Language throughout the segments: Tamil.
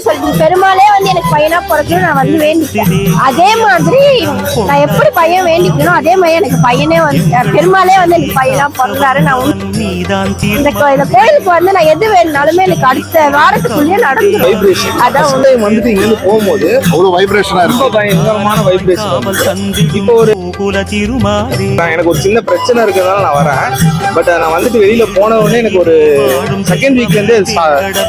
சொல்லிட்டு பெருமாளே பையனா பிறக்கணும் நான் வந்து வேண்டிட்டேன் அதே மாதிரி நான் எப்படி பையன் வேண்டிக்கணும் அதே மாதிரி எனக்கு பையனே வந்து பெருமாளே வந்து எனக்கு பையனா பிறந்தாரு நான் இந்த கோயிலுக்கு வந்து நான் எது வேணும்னாலுமே எனக்கு அடுத்த வாரத்துக்குள்ளேயே நடந்துரும். வைப்ரேஷன் அதான் டைம் வந்துட்டு இங்க போகும்போது அவ்வளவு வைப்ரேஷனா ரொம்ப இருக்கு. பயங்கரமான வைப்ரேஷன் இப்போ ஒரு கோகுல திருமாலே. நான் எனக்கு ஒரு சின்ன பிரச்சனை இருக்கிறதால நான் வரேன். பட் நான் வந்துட்டு வெளியில போன உடனே எனக்கு ஒரு செகண்ட் வீக்ல இருந்தே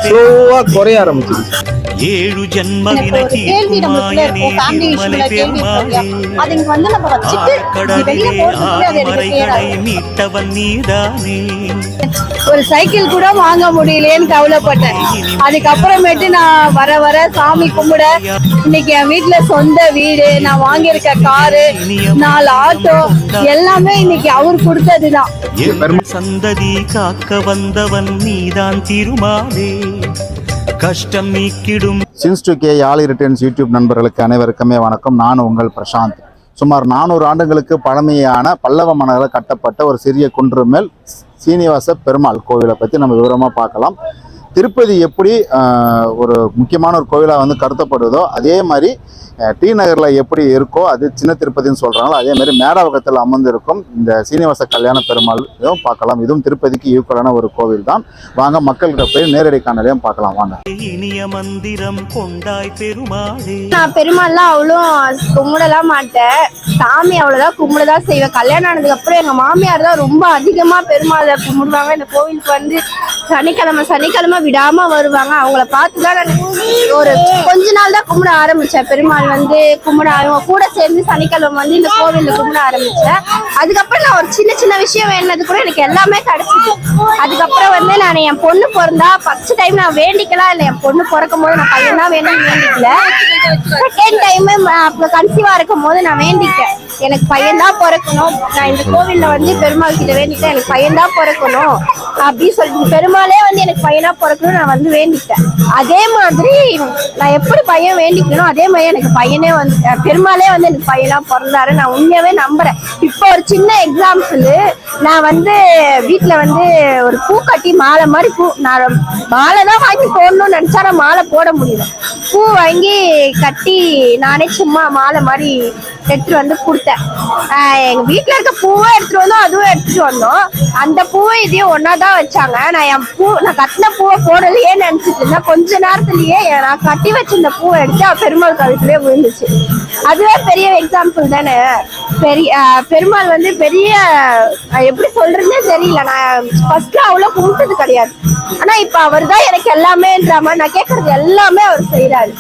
ஸ்லோவா குறைய ஆரம்பிச்சிருச்சு ஏழு ஜென்ம எனக்கு ஒரு கேள்வி நம்மளுக்குள்ள இருக்கும் ஃபேமிலி இஷ்யூல கேள்வி இருக்கும் இல்லையா? அது இங்க வந்து நம்ம வச்சுட்டு நீ வெளியில போறதுக்குள்ள அது எனக்கு சேராது மீட்டவன் நீதானே. ஒரு சைக்கிள் கூட வாங்க முடியலையேன்னு கவலைப்பட்டேன். அதுக்கப்புறமேட்டு நான் வர வர சாமி கும்பிட இன்னைக்கு என் வீட்டுல சொந்த வீடு நான் வாங்கியிருக்க காரு நாலு ஆட்டோ எல்லாமே இன்னைக்கு அவர் கொடுத்ததுதான். சந்ததி காக்க வந்தவன் நீதான் திருமாலே. கஷ்டம் நீக்கிடும். Since two K Yazhi returns YouTube நண்பர்களுக்கு அனைவருக்குமே வணக்கம். நான் உங்கள் பிரசாந்த். சுமார் நானூறு ஆண்டுகளுக்கு பழமையான பல்லவ மன்னர்கள் கட்டப்பட்ட ஒரு சிறிய குன்று மேல் சீனிவாச பெருமாள் கோவிலை பற்றி நம்ம விவரமாக பார்க்கலாம். திருப்பதி எப்படி ஒரு முக்கியமான ஒரு கோவிலாக வந்து கருத்தப்படுதோ அதே மாதிரி டி நகரில் எப்படி இருக்கோ அது சின்ன திருப்பதின்னு சொல்கிறாங்களோ அதே மாதிரி மேடாவகத்தில் அமர்ந்திருக்கும் இந்த சீனிவாச கல்யாண பெருமாள் இதுவும் பார்க்கலாம். இதுவும் திருப்பதிக்கு ஈக்குவலான ஒரு கோவில் தான். வாங்க மக்கள்கிட்ட போய் நேரடி காணொலியும் பார்க்கலாம். வாங்க. இனிய மந்திரம் கொண்டாய் பெருமாளே. நான் பெருமாள்லாம் அவ்வளோ கும்பிடலாம் மாட்டேன். சாமி அவ்வளோதான் கும்பிடதான் செய்வேன். கல்யாணம் ஆனதுக்கு அப்புறம் எங்க மாமியார் தான் ரொம்ப அதிகமா பெருமாளை கும்பிடுவாங்க. இந்த கோவிலுக்கு வந்து சனிக்கிழமை சனிக்கிழமை விடாம வருவாங்க. அவங்கள பார்த்து தான் நான் ஒரு கொஞ்ச நாள் தான் கும்பிட ஆரம்பிச்சேன். பெருமாள் வந்து கும்பிட கூட சேர்ந்து சனிக்கிழமை வந்து இந்த கோவில்ல கும்பிட ஆரம்பிச்சேன். அதுக்கப்புறம் நான் ஒரு சின்ன சின்ன விஷயம் வேணுனது கூட எனக்கு எல்லாமே கிடைச்சிது. அதுக்கப்புறம் வந்து நான் என் பொண்ணு பிறந்தா ஃபர்ஸ்ட் டைம் நான் வேண்டிக்கலாம் இல்லை என் பொண்ணு பிறக்கும் போது நான் பையன் தான் வேணும்னு வேண்டிக்கல. செகண்ட் டைம் அப்போ கன்சீவா இருக்கும் போது நான் வேண்டிக்கேன். எனக்கு பையன்தான் பிறக்கணும். நான் இந்த கோவில்ல வந்து பெருமாள் கிட்ட வேண்டிட்டேன். எனக்கு பையன்தான் பிறக்கணும். அப்படின்னு சொல்லிட்டு பெருமாளே வந்து எனக்கு பையனா பிறக்கணும் நான் வந்து வேண்டிட்டேன். அதே மாதிரி நான் எப்படி பையன் வேண்டிக்கணும்? அதே மாதிரி எனக்கு பையனே வந்து பெருமாளே வந்து எனக்கு பையனா பிறந்தாரு. நான் உண்மையாவே நம்புறேன். இப்போ ஒரு சின்ன எக்ஸாம்பிள் நான் வந்து வீட்டில் வந்து ஒரு பூ கட்டி மாலை மாதிரி பூ நான் மாலை தான் வாங்கி போடணும்னு நினைச்சா நான் மாலை போட முடியல. பூ வாங்கி கட்டி நானே சும்மா மாலை மாதிரி எடுத்துட்டு வந்து கொடுத்தேன். எங்கள் எங்க இருக்க பூவை எடுத்துட்டு வந்தோம் அதுவும் எடுத்துட்டு வந்தோம். அந்த பூவை இதையும் ஒன்றா தான் வச்சாங்க. நான் என் பூ நான் கட்டின பூவை போடலையே நினைச்சிட்டு இருந்தேன். கொஞ்ச நேரத்துலயே நான் கட்டி வச்சிருந்த பூவை எடுத்து பெருமாள் கழுத்துலயே விழுந்துச்சு. அதுவே பெரிய எக்ஸாம்பிள் தானே? பெரிய பெருமாள் வந்து பெரிய எப்படி சொல்றதுன்னே தெரியல. நான் ஃபர்ஸ்ட் அவ்வளவு கும்பிட்டது கிடையாது. ஆனா இப்ப அவர் தான் எனக்கு எல்லாமேன்ற மாதிரி நான் கேட்கறது எல்லாமே அவர் செய்யறாரு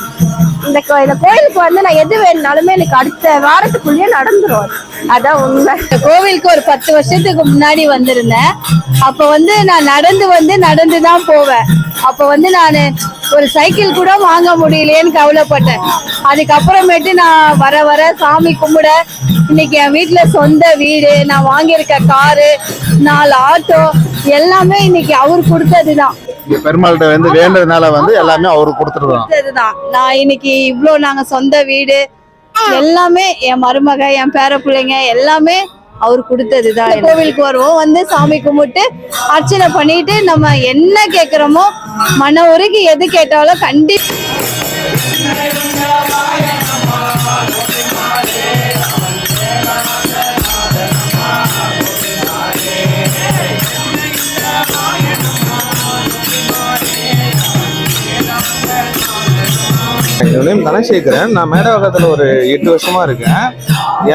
இந்த கோ- இந்த கோயிலுக்கு வந்து நான் எது வேணும்னாலுமே எனக்கு அடுத்த வாரத்துக்குள்ளேயே நடந்துரும் அதான் உண்மை. இந்த கோவிலுக்கு ஒரு பத்து வருஷத்துக்கு முன்னாடி வந்திருந்தேன். அப்ப வந்து நான் நடந்து வந்து நடந்து தான் போவேன். அப்ப வந்து நான் ஒரு சைக்கிள் கூட வாங்க முடியலையேன்னு கவலைப்பட்டேன். அதுக்கப்புறமேட்டு நான் வர வர சாமி கும்பிட இன்னைக்கு என் வீட்டுல சொந்த வீடு நான் வாங்கியிருக்க காரு நாலு ஆட்டோ எல்லாமே இன்னைக்கு அவர் கொடுத்ததுதான். பெருமாள்கிட்ட வந்து வேண்டதுனால வந்து எல்லாமே அவருக்கு கொடுத்துருதான் கொடுத்ததுதான். நான் இன்னைக்கு இவ்ளோ நாங்க சொந்த வீடு எல்லாமே என் மருமக என் பேர பிள்ளைங்க எல்லாமே அவர் கொடுத்ததுதான் கோவிலுக்கு வருவோம். வந்து சாமி கும்பிட்டு அர்ச்சனை பண்ணிட்டு நம்ம என்ன கேக்குறோமோ மன உருகி எது கேட்டாலும் கண்டி என்னோட நேம் தனசேகரன். நான் மேடவாக்கத்தில் ஒரு எட்டு வருஷமா இருக்கேன்.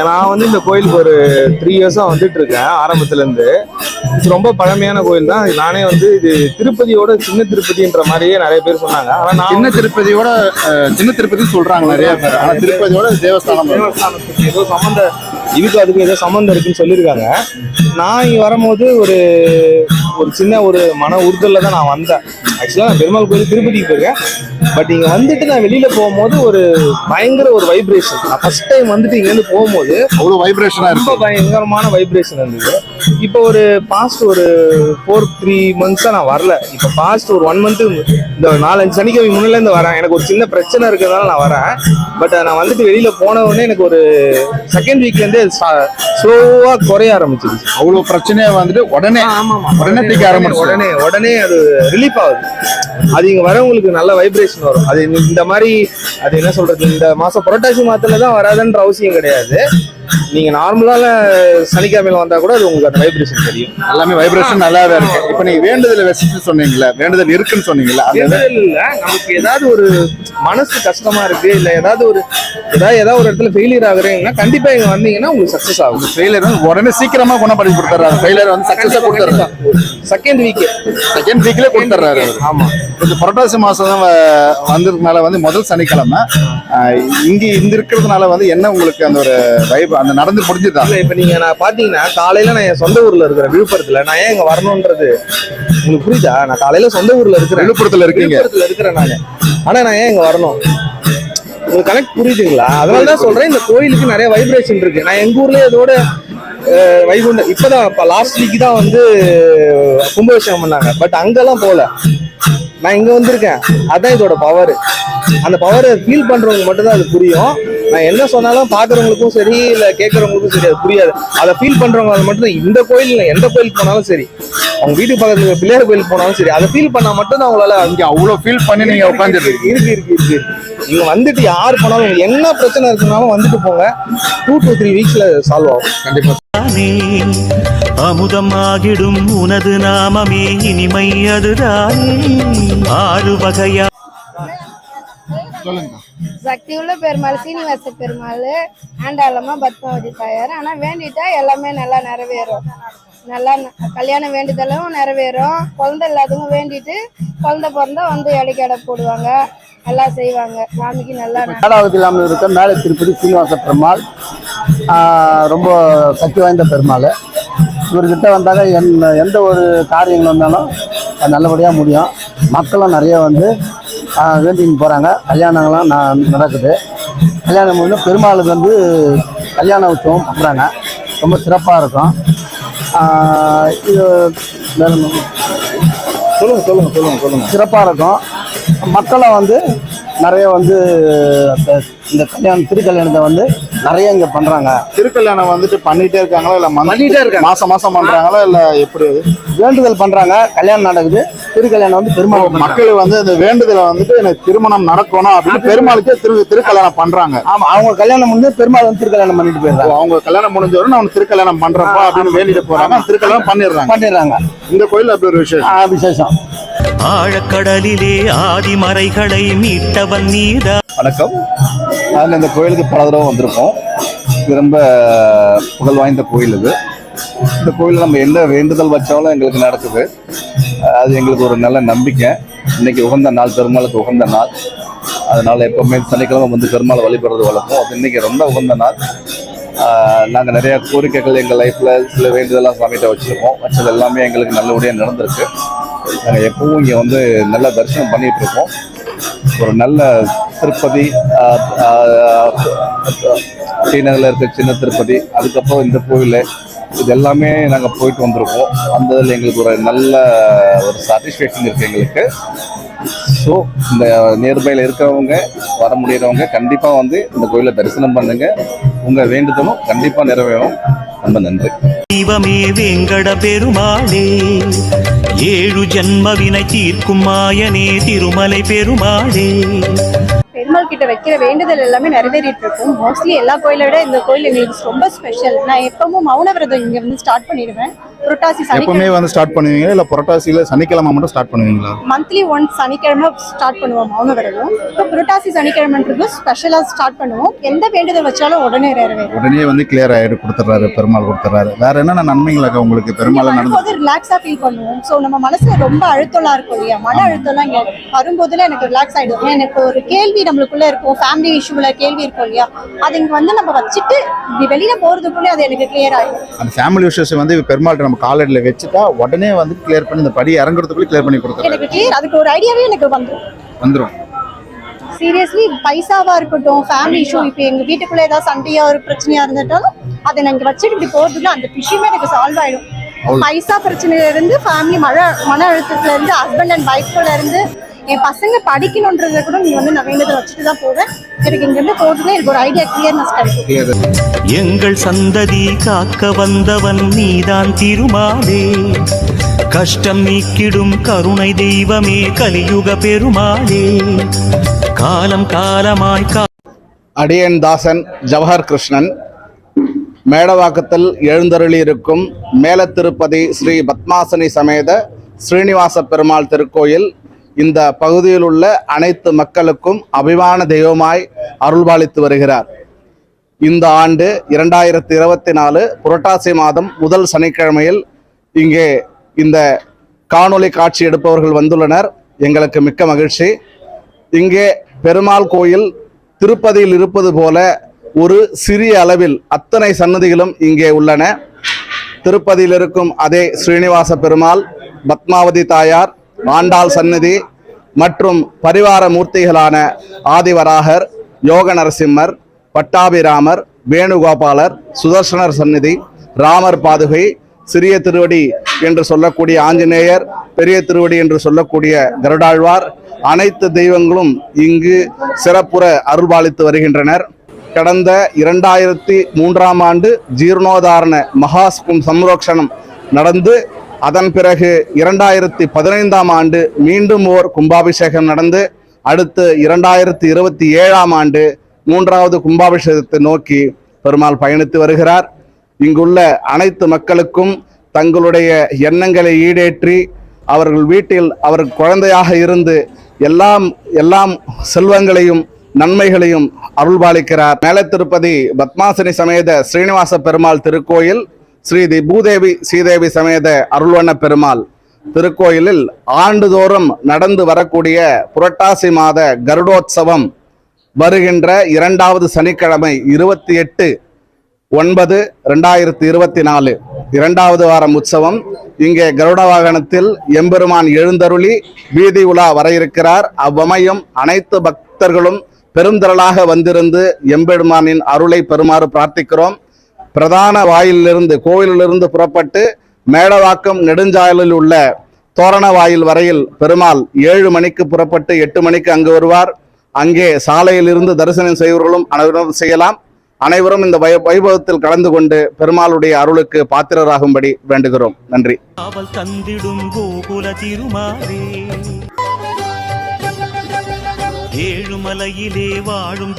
நான் வந்து இந்த கோயிலுக்கு ஒரு த்ரீ இயர்ஸா வந்துட்டு இருக்கேன் ஆரம்பத்துல இருந்து இது ரொம்ப பழமையான கோயில் தான். நானே வந்து இது திருப்பதியோட சின்ன திருப்பதின்ற மாதிரியே நிறைய பேர் சொன்னாங்க. ஆனா நான் சின்ன திருப்பதியோட சின்ன திருப்பதி சொல்றாங்க நிறைய பேர். ஆனா திருப்பதியோட தேவஸ்தானம் தேவஸ்தானத்துக்கு ஏதோ சம்மந்த இதுக்கு அதுக்கு ஏதோ சம்மந்தம் இருக்குன்னு சொல்லியிருக்காங்க. நான் இங்க வரும்போது ஒரு ஒரு சின்ன ஒரு மன உறுதல்ல தான் நான் வந்தேன். ஆக்சுவலாக நான் பெருமாள் கோயில் திருப்பதிக்கு போயிருக்கேன். பட் இங்க வந்துட்டு நான் வெளியில போகும்போது ஒரு பயங்கர ஒரு வைப்ரேஷன் நான் ஃபர்ஸ்ட் டைம் வந்துட்டு இங்க இருந்து போகும்போது அவ்வளவு வைப்ரேஷனா ரொம்ப பயங்கரமான வைப்ரேஷன் இருந்தது. இப்போ ஒரு பாஸ்ட் ஒரு ஃபோர் த்ரீ மந்த்ஸா நான் வரல. இப்போ பாஸ்ட் ஒரு ஒன் மந்த் இந்த நாலஞ்சு சனிக்கிழமை முன்னில இருந்து வரேன். எனக்கு ஒரு சின்ன பிரச்சனை இருக்கிறதுனால நான் வரேன். பட் நான் வந்துட்டு வெளியில போன உடனே எனக்கு ஒரு செகண்ட் வீக்ல இருந்தே ஸ்லோவா குறைய ஆரம்பிச்சிருச்சு. அவ்வளவு பிரச்சனையை வந்துட்டு உடனே உடனே தூக்கி ஆரம்பிச்சு உடனே உடனே அது ரிலீஃப் ஆகுது. அது இங்க வரவங்களுக்கு நல்ல வைப்ரேஷன் வரும். அது இந்த- மாதிரி அது என்ன சொல்றது? இந்த மாசம் புரட்டாசி மாதத்துல தான் வராதுன்ற அவசியம் கிடையாது. நீங்க நார்மலான சனிக்கிழமையில வந்தா கூட அது உங்களுக்கு அந்த வைப்ரேஷன் தெரியும். எல்லாமே வைப்ரேஷன் நல்லாவே இருக்கு. இப்போ நீங்க வேண்டுதல் வச்சுட்டு சொன்னீங்கல்ல வேண்டுதல் இருக்குன்னு சொன்னீங்கல்ல வேண்டுதல் இல்ல. நமக்கு ஏதாவது ஒரு மனசு கஷ்டமா இருக்கு இல்ல ஏதாவது ஒரு ஏதாவது ஏதாவது ஒரு இடத்துல ஃபெயிலியர் ஆகுறீங்கன்னா கண்டிப்பா இங்க வந்தீங்கன்னா உங்களுக்கு சக்சஸ் ஆகும். ஃபெயிலியர் வந்து உடனே சீக்கிரமா குணப்படுத்தி கொடுத்துறாரு ஃபெயிலியர் வந்து சக்சஸா கொடுத்துறாரு செகண்ட் வீக் செகண்ட் வீக்ல கொடுத்துறாரு அவரு. ஆமா. இந்த புரட்டாசி மாசம் தான் வந்ததுனால வந்து முதல் சனிக்கிழமை இங்க இந்த இருக்கிறதுனால வந்து என்ன உங்களுக்கு அந்த ஒரு வைப் அந்த நடந்து முடிஞ்சுதா? இல்ல இப்ப நீங்க நான் பாத்தீங்கன்னா காலையில நான் என் சொந்த ஊர்ல இருக்கிறேன் விழுப்புரத்துல நான் ஏன் இங்க வரணும்ன்றது உங்களுக்கு புரியுதா? நான் காலையில சொந்த ஊர்ல இருக்கிறேன். விழுப்புரத்துல இருக்கீங்க. விழுப்புரத்துல இருக்கிறேன் நானு. ஆனா நான் ஏன் இங்க வரணும்? உங்களுக்கு கனெக்ட் புரியுதுங்களா? அதனால தான் சொல்றேன் இந்த கோயிலுக்கு நிறைய வைப்ரேஷன் இருக்கு. நான் எங்க ஊர்லயே இதோட வைகுண்ட இப்பதான் இப்ப லாஸ்ட் வீக் தான் வந்து கும்பாபிஷேகம் பண்ணாங்க. பட் அங்கெல்லாம் போல. நான் இங்க வந்திருக்கேன். அதான் இதோட பவர் அந்த பவரை ஃபீல் பண்றவங்க மட்டும் தான் அது புரியும். நான் என்ன சொன்னாலும் பாக்குறவங்களுக்கும் சரி இல்ல கேட்கறவங்களுக்கும் சரி அது புரியாது. அதை ஃபீல் பண்றவங்க மட்டும் தான் இந்த கோயில் இல்ல எந்த கோயிலுக்கு போனாலும் சரி அவங்க வீட்டுக்கு பக்கத்துல பிள்ளையார் கோயிலுக்கு போனாலும் சரி அதை ஃபீல் பண்ணா மட்டும் தான் அவங்களால இங்க அவ்வளவு ஃபீல் பண்ணி நீங்க உட்காந்துட்டு இருக்கு இருக்கு இருக்கு நீங்க வந்துட்டு யார் போனாலும் என்ன பிரச்சனை இருக்குனாலும் வந்துட்டு போங்க. டூ டு த்ரீ வீக்ஸ்ல சால்வ் ஆகும். கண்டிப்பா. தானே அமுதமாகிடும் உனது நாமமே இனிமை அதுதானே. ஆறு வகையா சொல்லுங்க. சக்தி உள்ள பெருமாள் சீனிவாச பெருமாள் ஆண்டாளமா பத்மாவதி தாயார். ஆனா வேண்டிட்டா எல்லாமே நல்லா நிறைவேறும். நல்லா ந- கல்யாண வேண்டுதலும் நிறைவேறும். குழந்தை இல்லாதவங்க வேண்டிட்டு குழந்தை பிறந்தா வந்து இடைக்கடை போடுவாங்க. எல்லாம் செய்வாங்க. சாமிக்கு நல்லா ஏழாவது இல்லாமல் இருக்க மேலே திருப்பதி சீனிவாச பெருமாள் ரொம்ப சக்தி வாய்ந்த பெருமாள். இவர்கிட்ட வந்தாக்க என் எந்த ஒரு காரியங்கள் வந்தாலும் நல்லபடியாக முடியும். மக்களும் நிறைய வந்து வேண்டின்னு போகிறாங்க கல்யாணங்கள்லாம் ந- நடக்குது. கல்யாணம் முடிஞ்சு பெருமாளுக்கு வந்து கல்யாண உற்சவம் பண்ணுறாங்க ரொம்ப சிறப்பாக இருக்கும். இது வேற என்ன? சொல்லுங்க சொல்லுங்க சொல்லுங்க சொல்லுங்க. சிறப்பாக இருக்கும். மக்களும் வந்து நிறைய வந்து இந்த கல்யாணம் திருக்கல்யாணத்தை வந்து நிறைய இங்கே பண்ணுறாங்க திருக்கல்யாணம் வந்துட்டு பண்ணிட்டே இருக்காங்களா? இல்ல பண்ணிட்டே இருக்காங்க. மாசம் மாசம் பண்றாங்களா? இல்ல எப்படி அது? வேண்டுதல் பண்ணுறாங்க கல்யாணம் நடக்குது. திருக்கல்யாணம் வந்து பெருமாள் மக்கள் வந்து இந்த வேண்டுதலை வந்துட்டு எனக்கு திருமணம் நடக்கணும் அப்படின்னு பெருமாளுக்கே திரு திருக்கல்யாணம் பண்றாங்க. ஆமாம் அவங்க கல்யாணம் முடிஞ்சு பெருமாள் வந்து திருக்கல்யாணம் பண்ணிட்டு போயிடுறாங்க. அவங்க கல்யாணம் முடிஞ்சவரை நான் திருக்கல்யாணம் பண்றப்பா அப்படின்னு வேண்டிட்டு போறாங்க. திருக்கல்யாணம் பண்ணிடுறாங்க. பண்ணிடுறாங்க. இந்த கோயில் அப்படி ஒரு விசேஷம். ஆ, விசேஷம். ஆழக்கடலிலே ஆதிமறைகளை மீட்டவன் நீதா. வணக்கம். நாங்கள் இந்த கோயிலுக்கு பல தடவை வந்திருக்கோம். இது ரொம்ப புகழ் வாய்ந்த கோயில் இது. இந்த கோயிலில் நம்ம என்ன வேண்டுதல் வச்சாலும் எங்களுக்கு நடக்குது. அது எங்களுக்கு ஒரு நல்ல நம்பிக்கை. இன்னைக்கு உகந்த நாள் பெருமாளுக்கு உகந்த நாள். அதனால் எப்போவுமே சனிக்கிழமை வந்து பெருமாளை வழிபடுறது வழக்கம். அது இன்றைக்கி ரொம்ப உகந்த நாள். நாங்கள் நிறைய கோரிக்கைகள் எங்கள் லைஃப்பில் சில வேண்டுதலாம் சாமிகிட்ட வச்சுருக்கோம். வச்சது எல்லாமே எங்களுக்கு நல்லபடியாக நடந்திருக்கு. நாங்கள் எப்பவும் இங்கே வந்து நல்லா தரிசனம் பண்ணிட்டு இருக்கோம். ஒரு நல்ல திருப்பதி ஸ்ரீநகரில் இருக்க சின்ன திருப்பதி அதுக்கப்புறம் இந்த கோயில் இது எல்லாமே நாங்கள் போயிட்டு வந்திருக்கோம். வந்ததில் எங்களுக்கு ஒரு நல்ல ஒரு சாட்டிஸ்ஃபேக்ஷன் இருக்குது எங்களுக்கு. ஸோ இந்த நியர்பையில் இருக்கிறவங்க வர முடியறவங்க கண்டிப்பாக வந்து இந்த கோயிலை தரிசனம் பண்ணுங்கள் உங்கள் வேண்டுதலும் கண்டிப்பாக நிறைவேறும். ரொம்ப நன்றி. தெய்வமே வேங்கட பெருமாளே ஏழு ஜன்மவினை தீர்க்கும் மாயனே திருமலை பெருமாளே. பெருமாள் கிட்ட வைக்கிற வேண்டுதல் எல்லாமே நிறைவேறிட்டு இருக்கும் மோஸ்ட்லி எல்லா கோயிலை விட இந்த கோயில் எங்களுக்கு ரொம்ப ஸ்பெஷல் நான் எப்பவும் மௌன விரதம் இங்க வந்து ஸ்டார்ட் பண்ணிடுவேன். புரட்டாசி எப்பவுமே வந்து ஸ்டார்ட் பண்ணுவீங்களா? இல்ல புரட்டாசியில சனிக்கிழமை மட்டும் ஸ்டார்ட் பண்ணுவீங்களா? மந்த்லி ஒன்ஸ் சனிக்கிழமை ஸ்டார்ட் பண்ணுவோம் மௌன விரதம். இப்போ புரட்டாசி சனிக்கிழமைன்றது ஸ்பெஷலாக ஸ்டார்ட் பண்ணுவோம். எந்த வேண்டுதல் வச்சாலும் உடனே நிறைவேறும். உடனே வந்து கிளியர் ஆயிடு கொடுத்துறாரு பெருமாள் கொடுத்துறாரு வேற என்னென்ன நன்மைகள் உங்களுக்கு பெருமாள் நடந்து ரிலாக்ஸாக ஃபீல் பண்ணுவோம். ஸோ நம்ம மனசுல ரொம்ப அழுத்தம்லாம் இருக்கும் இல்லையா? மன அழுத்தம்லாம் இங்கே வரும்போதுலாம் எனக்கு ரிலாக்ஸ் ஆகிடும் எனக்கு ஒரு கேள்வி நம்மளுக்குள்ள இருக்கும். ஃபேமிலி இஷ்யூவில் கேள்வி இருக்கும் இல்லையா? அது இங்கே வந்து நம்ம வச்சுட்டு வெளியில போகிறதுக்குள்ளே அது எனக்கு கிளியர் ஆகிடும் அந்த ஃபேமிலி விஷயத்தை வந்து பெருமாள் நம்ம காலடியில் வச்சுட்டா உடனே வந்து கிளியர் பண்ணி இந்த படி இறங்குறதுக்குள்ள கிளியர் பண்ணி கொடுத்துறாரு எனக்கு கிளியர் அதுக்கு ஒரு ஐடியாவே எனக்கு வந்துடும் வந்துரும். சீரியஸ்லி பைசாவா இருக்கட்டும் ஃபேமிலி இஷ்யூ இப்போ எங்க வீட்டுக்குள்ள ஏதாவது சண்டையா ஒரு பிரச்சனையா இருந்துட்டாலும் அதை நாங்க வச்சுட்டு இப்படி போறதுல அந்த விஷயமே எனக்கு சால்வ் ஆயிடும். பைசா பிரச்சனையில இருந்து ஃபேமிலி மழ மன அழுத்தத்துல இருந்து ஹஸ்பண்ட் அண்ட் ஒய்ஃப்ல இருந்து என் பசங்க படிக்கணுன்றத கூட நீ வந்து நான் வேண்டுதல் வச்சுட்டு தான் போவேன் எனக்கு இங்க இருந்து போறதுல எனக்கு ஒரு ஐடியா கிளியர்னஸ் கிடைக்கும். எங்கள் சந்ததி காக்க வந்தவன் நீதான் திருமாலே. கஷ்டம் நீக்கிடும் கருணை தெய்வமே கலியுக பெருமாளே. காலம் காலமாய் கா அடியன் தாசன் ஜவஹர் கிருஷ்ணன். மேடவாக்கத்தில் எழுந்தருளியிருக்கும் மேலத்திருப்பதி ஸ்ரீ பத்மாசனி சமேத ஸ்ரீனிவாச பெருமாள் திருக்கோயில் இந்த பகுதியில் உள்ள அனைத்து மக்களுக்கும் அபிமான தெய்வமாய் அருள்பாலித்து வருகிறார். இந்த ஆண்டு இரண்டாயிரத்தி இருபத்தி நாலு புரட்டாசி மாதம் முதல் சனிக்கிழமையில் இங்கே இந்த காணொளி காட்சி எடுப்பவர்கள் வந்துள்ளனர். எங்களுக்கு மிக்க மகிழ்ச்சி. இங்கே பெருமாள் கோயில் திருப்பதியில் இருப்பது போல ஒரு சிறிய அளவில் அத்தனை சன்னதிகளும் இங்கே உள்ளன. திருப்பதியில் இருக்கும் அதே ஸ்ரீனிவாச பெருமாள் பத்மாவதி தாயார் ஆண்டாள் சன்னதி மற்றும் பரிவார மூர்த்திகளான ஆதிவராகர் யோக நரசிம்மர் பட்டாபிராமர் வேணுகோபாலர் சுதர்சனர் சந்நிதி ராமர் பாதுகை சிறிய திருவடி என்று சொல்லக்கூடிய ஆஞ்சநேயர் பெரிய திருவடி என்று சொல்லக்கூடிய கருடாழ்வார். அனைத்து தெய்வங்களும் இங்கு சிறப்புற அருள்பாலித்து வருகின்றனர். கடந்த இரண்டாயிரத்தி மூன்றாம் ஆண்டு ஜீர்ணோதாரண மகாஸ்கும் சம்ரோக்ஷணம் நடந்து அதன் பிறகு இரண்டாயிரத்தி பதினைந்தாம் ஆண்டு மீண்டும் ஓர் கும்பாபிஷேகம் நடந்து அடுத்து இரண்டாயிரத்தி இருபத்தி ஏழாம் ஆண்டு மூன்றாவது கும்பாபிஷேகத்தை நோக்கி பெருமாள் பயணித்து வருகிறார். இங்குள்ள அனைத்து மக்களுக்கும் தங்களுடைய எண்ணங்களை ஈடேற்றி அவர்கள் வீட்டில் அவர் குழந்தையாக இருந்து எல்லாம் எல்லாம் செல்வங்களையும் நன்மைகளையும் அருள்பாலிக்கிறார். மேல திருப்பதி பத்மாசினி சமேத ஸ்ரீனிவாச பெருமாள் திருக்கோயில் ஸ்ரீ தி பூதேவி ஸ்ரீதேவி சமேத அருள்வண்ண பெருமாள் திருக்கோயிலில் ஆண்டுதோறும் நடந்து வரக்கூடிய புரட்டாசி மாத கருடோத்சவம் வருகின்ற இரண்டாவது சனிக்கிழமை இருபத்தி எட்டு ஒன்பது ரெண்டாயிரத்தி இருபத்தி நாலு. இரண்டாவது வாரம் உற்சவம். இங்கே கருட வாகனத்தில் எம்பெருமான் எழுந்தருளி வீதி உலா வர இருக்கிறார் அவ்வமையும் அனைத்து பக்தர்களும் பெருந்திரளாக வந்திருந்து எம்பெருமானின் அருளை பெறுமாறு பிரார்த்திக்கிறோம். பிரதான வாயிலிருந்து கோவிலிலிருந்து புறப்பட்டு மேடவாக்கம் நெடுஞ்சாயலில் உள்ள தோரண வாயில் வரையில் பெருமாள் ஏழு மணிக்கு புறப்பட்டு எட்டு மணிக்கு அங்கு வருவார். அங்கே சாலையிலிருந்து தரிசனம் செய்வர்களும் அனைவரும் செய்யலாம். அனைவரும் இந்த வை- வைபவத்தில் கலந்து கொண்டு பெருமாளுடைய அருளுக்கு பாத்திரராகும்படி வேண்டுகிறோம். நன்றி. அவள் தந்திடும் கோகுல திருமாலே. ஏழுமலையிலே வாழும்